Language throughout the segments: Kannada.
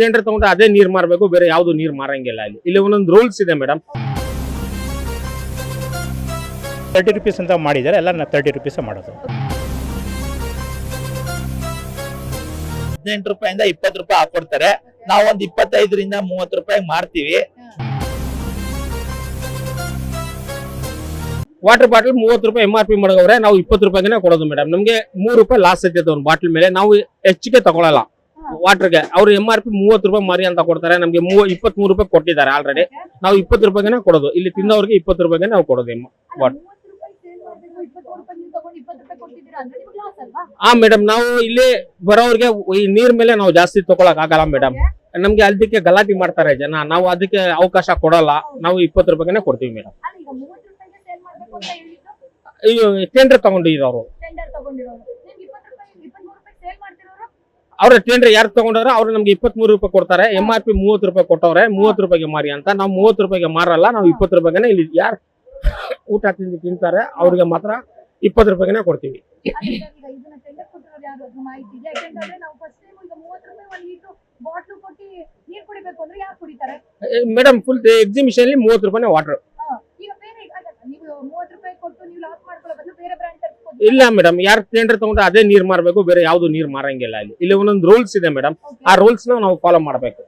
ಟೆಂಡರ್ ತಗೊಂಡ್ರೆ ಅದೇ ನೀರ್ ಮಾರಬೇಕು ಬೇರೆ ಯಾವ್ದು ನೀರ್ ಮಾರಂಗಿಲ್ಲ ಅಲ್ಲಿ ಇಲ್ಲಿ ಒಂದೊಂದು ರೂಲ್ಸ್ ಇದೆ ಮೇಡಮ್ ತರ್ಟಿ ರುಪೀಸ್ ಅಂತ ಮಾಡಿದ್ದಾರೆ ಎಲ್ಲ ತರ್ಟಿ ರುಪೀಸ್ ಮಾಡೋದು. ಹದಿನೆಂಟು ರೂಪಾಯಿಂದ ಇಪ್ಪತ್ತು ರೂಪಾಯಿ ಹಾಕೊಡ್ತಾರೆ ನಾವೊಂದು ಒಂದ್ ಇಪ್ಪತ್ತೈದರಿಂದ ಮೂವತ್ತು ರೂಪಾಯಿ ಮಾರ್ತೀವಿ. ವಾಟರ್ ಬಾಟಲ್ ಮೂವತ್ತು ರೂಪಾಯಿ ಎಂ ಆರ್ ಪಿ ಮಾಡೋವ್ರೆ ನಾವು ಇಪ್ಪತ್ತು ರೂಪಾಯಿಗೆ ಕೊಡೋದು ಮೇಡಮ್ ನಮಗೆ ಮೂರು ರೂಪಾಯಿ ಲಾಸ್ ಐತೆ ಒಂದು ಬಾಟಲ್ ಮೇಲೆ. ನಾವು ಹೆಚ್ಚಿಗೆ ತಗೊಳಲ್ಲ. ವಾಟರ್ಗೆ ಅವ್ರು ಎಂ ಆರ್ ಪಿ ಮೂವತ್ತು ರೂಪಾಯಿ ಮಾರಿ ಅಂತ ಕೊಡ್ತಾರೆ. ನಮಗೆ ಮೂವ ಇಪ್ಪತ್ತ್ ಮೂರು ರೂಪಾಯಿ ಕೊಟ್ಟಿದ್ದಾರೆ ಆಲ್ರೆಡಿ ನಾವು ಇಪ್ಪತ್ತು ರೂಪಾಯಿಗೆ ಕೊಡೋದು. ಇಲ್ಲಿ ತಿನ್ನೋರಿಗೆ ಇಪ್ಪತ್ತು ರೂಪಾಯಿಗೆ ನಾವು ಕೊಡೋದು ಎಂ ವಾಟರ್ ಹಾ ಮೇಡಮ್ ನಾವು ಇಲ್ಲಿ ಬರೋರಿಗೆ ಈ ನೀರ್ ಮೇಲೆ ನಾವು ಜಾಸ್ತಿ ತಗೊಳಕ್ ಆಗಲ್ಲ ಮೇಡಮ್ ನಮ್ಗೆ ಅದಕ್ಕೆ ಗಲಾಟೆ ಮಾಡ್ತಾರೆ ಜನ. ನಾವು ಅದಕ್ಕೆ ಅವಕಾಶ ಕೊಡಲ್ಲ. ನಾವು ಇಪ್ಪತ್ತು ರೂಪಾಯಿಗೆ ಕೊಡ್ತೀವಿ ಮೇಡಮ್ ಟೆಂಡರ್ ತಗೊಂಡಿರೋರು. ಅವ್ರ ಟೆಂಡರ್ ಯಾರು ತಗೊಂಡವ್ರೆ ಅವ್ರು ನಮ್ಗೆ ಇಪ್ಪತ್ಮೂರು ರೂಪಾಯಿ ಕೊಡ್ತಾರೆ. ಎಂ ಆರ್ ಪಿ ಮೂವತ್ತು ರೂಪಾಯಿ ಕೊಟ್ಟವ್ರೆ, ಮೂವತ್ತು ರೂಪಾಯಿಗೆ ಮಾರಿ ಅಂತ. ನಾವು ಮೂವತ್ತು ರೂಪಾಯಿಗೆ ಮಾರಲ್ಲ, ನಾವು ಇಪ್ಪತ್ತು ರೂಪಾಯಿಗೆ ಇಲ್ಲಿ ಯಾರು ಊಟ ತಿಂದು ತಿಂತಾರೆ, ಅವ್ರಿಗೆ ಮಾತ್ರ ಇಪ್ಪತ್ತು ರೂಪಾಯಿಗೆ ಕೊಡ್ತೀವಿ. ಮೇಡಮ್ ಫುಲ್ ಎಕ್ಸಿಬಿಷನ್ ಮೂವತ್ತು ರೂಪಾಯಿ ವಾಟರ್ ಹಾ, ಈಗ ಬೇರೆ ಅಲ್ಲ, ನೀವು ಮೂವತ್ತು ರೂಪಾಯಿ ಕೊಟ್ಟು ನೀವು ಲಾಸ್ ಮಾಡ್ಕೊಳ್ಳೋ ಬದಲು ಬೇರೆ ಬ್ರ್ಯಾಂಡ್ ತರಿಸ್ಬೋದು ಇಲ್ಲ ಮೇಡಮ್ ಯಾರು ಟೆಂಡರ್ ತಗೊಂಡ್ರೆ ಅದೇ ನೀರ್ ಮಾರಬೇಕು ಬೇರೆ ಯಾವ್ದು ನೀರ್ ಮಾರಂಗಿಲ್ಲ ಇಲ್ಲಿ ಇಲ್ಲಿ ಒಂದೊಂದು ರೂಲ್ಸ್ ಇದೆ ಮೇಡಮ್ ಆ ರೂಲ್ಸ್ನ ನಾವು ಫಾಲೋ ಮಾಡಬೇಕು.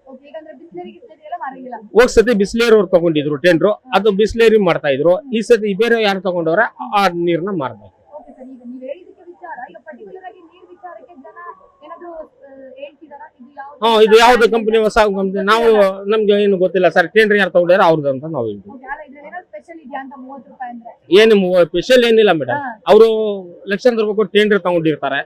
ಹೋಗ್ ಸತಿ ಬಿಸ್ಲೇರಿ ಅವ್ರು ತಗೊಂಡಿದ್ರು ಟೆಂಡ್ರು ಅದು ಬಿಸ್ಲೇರಿ ಮಾಡ್ತಾ ಇದ್ರು. ಈ ಸತಿ ಬೇರೆ ಯಾರು ತಗೊಂಡವ್ರೆ ಆ ನೀರ್ನ ಮಾರಬೇಕು. ಹಾ ಇದು ಯಾವ್ದು ಕಂಪನಿ ಹೊಸ ಕಂಪನಿ ನಾವು ನಮ್ಗೆ ಏನು ಗೊತ್ತಿಲ್ಲ. ಸರ್ ಟೆಂಡರ್ ಯಾರು ತಗೊಂಡ್ಯಾರ ಅವ್ರದ್ದು ಅಂತ ನಾವು ಹೇಳ್ತೀವಿ. ಏನು ಸ್ಪೆಷಲ್ ಏನಿಲ್ಲ ಮೇಡಮ್ ಅವರು ಲಕ್ಷಾಂತರ ರೂಪಾಯಿ ಕೊಟ್ಟು ಟೆಂಡರ್ ತಗೊಂಡಿರ್ತಾರೆ.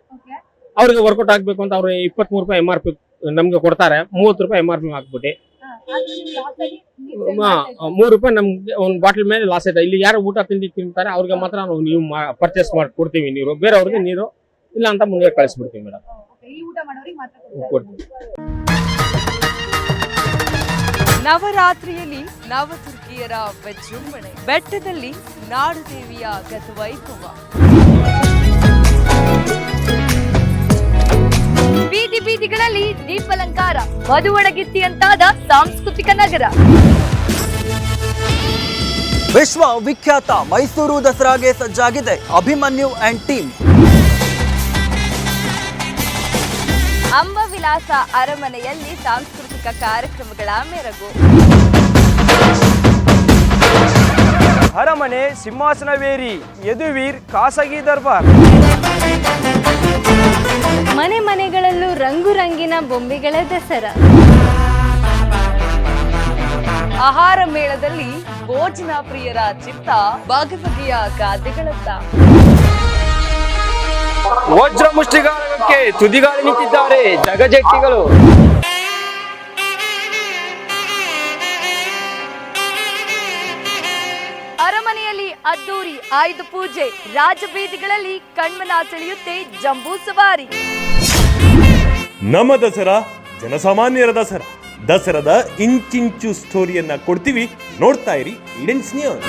ಅವ್ರಿಗೆ ವರ್ಕೌಟ್ ಆಗ್ಬೇಕು ಅಂತ ಅವ್ರು ಇಪ್ಪತ್ಮೂರು ರೂಪಾಯಿ ಎಂ ಆರ್ ಪಿ ನಮ್ಗೆ ಕೊಡ್ತಾರೆ. ಮೂವತ್ತು ರೂಪಾಯಿ ಎಂ ಆರ್ ಪಿ ಹಾಕ್ಬಿಟ್ಟು. ಮೂರು ರೂಪಾಯಿ ನಮ್ಗೆ ಒಂದು ಬಾಟಲ್ ಮೇಲೆ ಲಾಸ್ ಆಯ್ತಾ. ಇಲ್ಲಿ ಯಾರು ಊಟ ತಿಂಡಿ ತಿಂತಾರೆ ಅವ್ರಿಗೆ ಮಾತ್ರ ನಾವು ನೀವು ಪರ್ಚೇಸ್ ಮಾಡಿ ಕೊಡ್ತೀವಿ ನೀರು. ಬೇರೆಯವ್ರಿಗೆ ನೀರು ಇಲ್ಲ ಅಂತ ಮುಂದೆ ಕಳಿಸ್ಬಿಡ್ತೀವಿ ಮೇಡಮ್ ನವರಾತ್ರಿಯಲ್ಲಿ ಈ ನವದುರ್ಗಿಯರ ವಿಜೃಂಭಣೆ. ಬೆಟ್ಟದಲ್ಲಿ ನಾಡುದೇವಿಯ ಗತವೈಭವ. ಬೀದಿ ಬೀದಿಗಳಲ್ಲಿ ದೀಪಲಂಕಾರ ಮಧುವಣಗಿತ್ತಿಯಂತಾದ ಸಾಂಸ್ಕೃತಿಕ ನಗರ. ವಿಶ್ವ ವಿಖ್ಯಾತ ಮೈಸೂರು ದಸರಾಗೆ ಸಜ್ಜಾಗಿದೆ ಅಭಿಮನ್ಯು ಅಂಡ್ ಟೀಮ್. ಅಂಬವಿಲಾಸ ಅರಮನೆಯಲ್ಲಿ ಸಾಂಸ್ಕೃತಿಕ ಕಾರ್ಯಕ್ರಮಗಳ ಮೆರಗು. ಅರಮನೆ ಸಿಂಹಾಸನವೇರಿ ಯದುವೀರ್ ಖಾಸಗಿ ದರ್ಬಾರ್. ಮನೆ ಮನೆಗಳಲ್ಲೂ ರಂಗು ರಂಗಿನ ಬೊಂಬೆಗಳ ದಸರಾ. ಆಹಾರ ಮೇಳದಲ್ಲಿ ಭೋಜನ ಪ್ರಿಯರ ಚಿತ್ತ ಬಗೆ ಬಗೆಯ ಖಾದ್ಯಗಳತ್ತ ವಜ್ರ ಮುಷ್ಟಿಗಾರಕ್ಕೆ ತುದಿಗಾಲಿ ನಿಂತಿದ್ದಾರೆ ಜಗಜೆಟ್ಟಿಗಳು ಅದ್ದೂರಿ ಆಯುಧ ಪೂಜೆ. ರಾಜಬೀದಿಗಳಲ್ಲಿ ಕಣ್ಮನ ಸೆಳೆಯುತ್ತೆ ಜಂಬೂ ಸವಾರಿ. ನಮ್ಮ ದಸರಾ ಜನಸಾಮಾನ್ಯರ ದಸರಾ. ದಸರಾದ ಇಂಚಿಂಚು ಸ್ಟೋರಿಯನ್ನ ಕೊಡ್ತೀವಿ. ನೋಡ್ತಾ ಇರಿ ಇಡೆನ್ಸ್ ನ್ಯೂಸ್